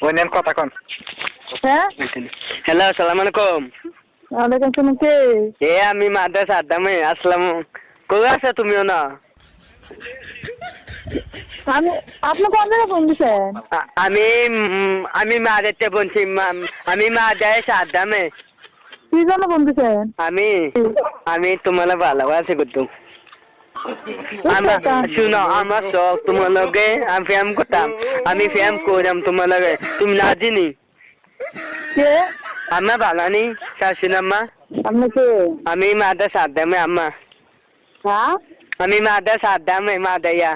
ওই নেন কথা কন। হ্যাঁ? হ্যালো আসসালামু আলাইকুম। ওয়ালাইকুম আসসালাম কে? এ আমি মাদ্রাসা আদামে আসলাম। কই আছো তুমিও না? আমি আপনি কোন জায়গায় ফোন দিচ্ছেন আ- আমি আমি মাদেরতে বলছি আমি মাদ্রাসা আদামে। কি জন্য ফোন দিচ্ছেন আমি আমি তোমার ভালোবাসি করতাম আমার শুনো আমার শখ তোমার লগে আমি ফ্যাম করতাম আমি ফ্যাম করতাম তোমার লগে তুমি না জানি কে আমার ভালো নেই শাশুন আম্মা আপনি কে আমি আম্মা হ্যাঁ আমি আদামে মাদাইয়া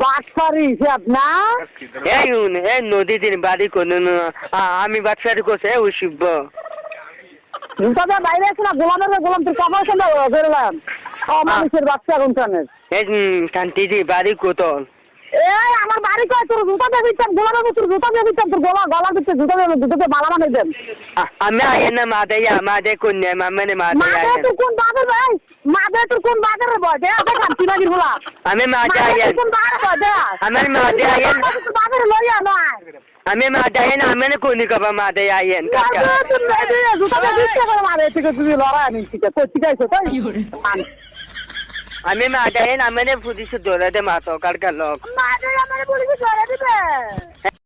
বাটপারি এই নদী দিন বাড়ি কোনো আমি বাচ্চারি করছে ওই জুতা দিয়ে বাইরে আছে না গোলামের গোলাম তোর কাপড় খেলে বেরোলাম। মানুষের বাচ্চা কোনখানে এই বাড়ি কোতল এই আমার বাড়ি কয় তোর জুতা দিয়ে দিচ্ছেন গোলামের তোর জুতা দিয়ে দিচ্ছেন তোর গলা গলা দিচ্ছে জুতা দিয়ে জুতাতে বালা বানাই দেন। আমি আগে না মাদে মা মামানে মা মাদে তুই কোন বাগের ভাই মাদে আমি আমার আয়েন তুই বাগের লইয়া নয় আমি আমি কোনি কবা মাদে আয়েন কাকা। জুতা করে থেকে নি ঠিক আছে তাই আমি আয়েন আমি পুলিশ ধরে দে মাতো কার কার লোক। মাদে আমার পুলিশ ধরে দিবে।